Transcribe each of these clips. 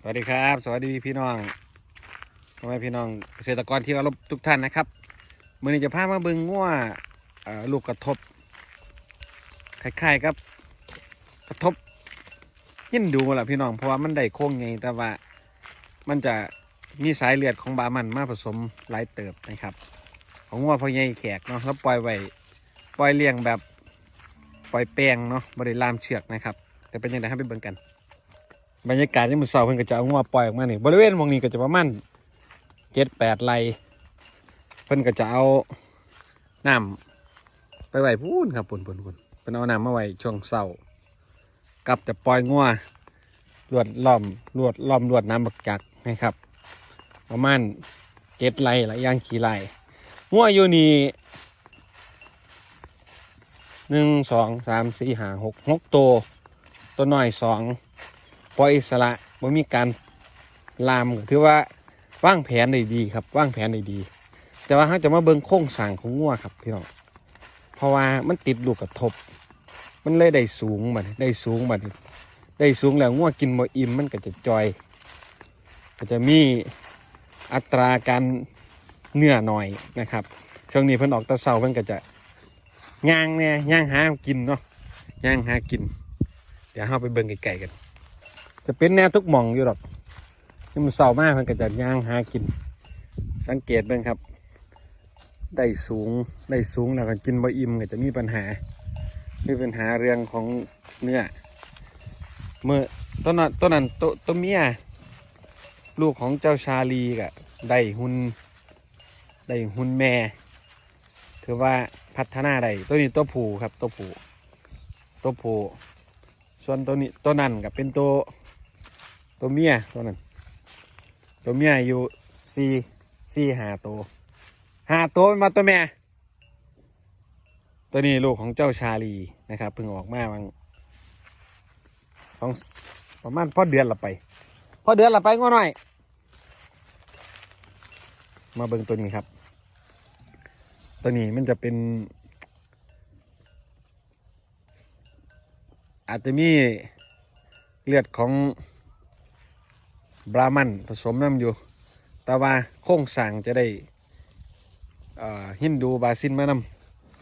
สวัสดีครับ สวัสดีพี่น้องพ่อแม่พี่น้องเกษตรกรที่เคารพทุกท่านนะครับมื่อนี้จะพามาเบิ่งง่วเอ่อลูกกระทบคล้ายๆกับ กระทบยิ่นดูแหละพี่น้องเพราะว่ามันได้โค้งไงแต่ว่ามันจะมีสายเลือดของบามันมาผสมหลายเติบนะครับ ของงัวพ่อใหญ่แขกเนาะแล้วปล่อยไว้ปล่อยเลี้ยงแบบปล่อยแป้งเนาะบริลามเชือกนะครับ แต่เป็นยังไงให้ไปเบิ่งกัน บรรยากาศที่มันเสาเพิ่นก็จะเอางัวปล่อยออกมานี่บริเวณวงนี้ก็จะประมาณเจ็ดแปดไรเพิ่นก็จะเอาน้ำไปไว้พูนครับปุ่นปุ่นปุ่นเพิ่นเอาน้ำมาไว้ช่วงเสากับจะปล่อยงัวลวดล้อมลวดล้อมลวดน้ำบักจักนะครับ ประมาณเจ็ดไร่ละย่างกี่ไรงัวอยู่นี่หนึ่งสองสามสี่ห้าหกหกตัวตัวน้อยสอง ปล่อยอิสระบ่มีการลามถือว่าวางแผนได้ดีครับวางแผนได้ดี แต่ว่าเขาจะมาเบิ่งโครงสางของงัวครับพี่น้องเพราะว่ามันติดลูกกระทบ มันเลยได้สูงบัดได้สูงบัดได้สูงแล้วงัวกินบ่อิ่มมันก็จะจอย ก็จะมีอัตราการเนื้อหน่อยนะครับช่วงนี้เพิ่นออกตะเสาเพิ่นก็จะย่างเนี่ยย่างหากินเนาะย่างหากิน เดี๋ยวเราไปเบิ่งไกลๆกัน จะเป็นแนวทุกหม่องอยู่หรอกนี่มันเศร้ามากมันก็จะย่างหากิน สังเกตเบิ่งครับ ได้สูงได้สูงแล้วก็กินบ่อิ่มก็จะมีปัญหามีปัญหาเรื่องของเนื้อเมื่อต้นนั้นต้นนั้นตัวตัวเมียลูกของเจ้าชาลีก็ได้หุ่นได้หุ่นแม่ถือว่าพัฒนาได้ตัวนี้ตัวผู้ครับตัวผู้ตัวผู้ส่วนตัวนี้ตัวนั้นกับเป็นตัว ตัวเมียตัวนั้นตัวเมียอยู่สี่สี่หาตัวหาตัวเป็นมาตัวแม่ตัวนี้ลูกของเจ้าชาลีนะครับเพิ่งออกมาบางของประมาณพอเดือนละไปพอเดือนละไปง้อหน่อย มาเบิ่งตัวนี้ครับ ตัวนี้มันจะเป็น อาจจะมีเลือดของ บรามันผสมน้ำอยู่ แต่ว่าโค้งสร้างจะได้ฮินดูบาซินมาน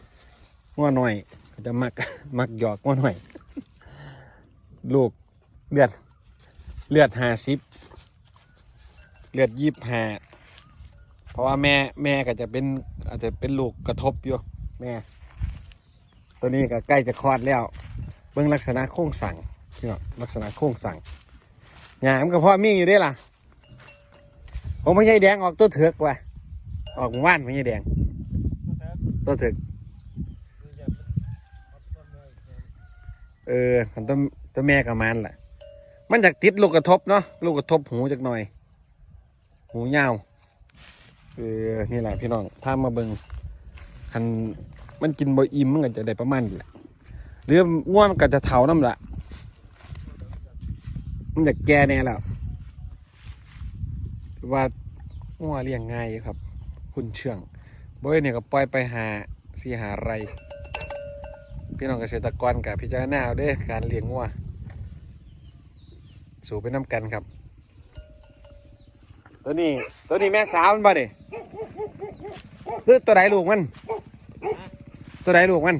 ำงัวหน่อยจะมักมักหยอกงัวหน่อย ลูกเลือดเลือดห้าสิบเลือดยี่สิบห้าเพราะว่าแม่แม่ก็จะเป็นอาจจะเป็นลูกกระทบอยู่แม่ ตัวนี้ก็ใกล้จะคลอดแล้ว เบิ่งลักษณะโค้งสั่งพี่น้องลักษณะโค้งสั่ง หยามนก็พ่อมีอยู่ได้ล่ะผมไม่ใช่แดงออกตัวเถือกว่ะออกว่านไม่ใช่แดง ตัวเถือกเออขันตัวตัวแม่กับมันแหละมันจากติดลูกกระทบเนาะลูกกระทบหูจักหน่อย หูยาวเออนี่แหละพี่น้องถ้ามาเบิงคันมันกินบ่อิ่มมันก็จะได้ประมาณนี้แหละหรือง่วงมันก็จะเถาน้ำละ มันจะแก่แน่แล้วถือว่าง่วงเลี้ยงง่ายอยู่ครับ คุณเชื่องบ่อยเนี่ยก็ปล่อยไปหาสีหาไร พี่น้องเกษตรกรกับพิจารณาเอาเด้อการเลี้ยงง่วงสู่ไปน้ำกันครับ ตัวนี้ตัวนี้แม่สาวมันบ่เด้คือตัวไหนลูกมัน ตัวไหนลูกมัน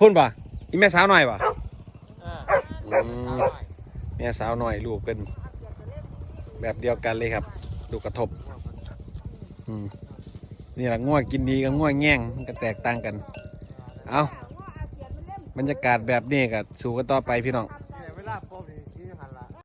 พุ่นป่ะอีแม่สาวหน่อยป่ะอืม แม่สาวหน่อยลูกเป็นแบบเดียวกันเลยครับ ลูกกระทบนี่แหละง่วงกินดีกับง่วงแง่งก็แตกต่างกัน เอาบรรยากาศแบบนี้กับสู่กันต่อไปพี่น้องเวลาปบนี่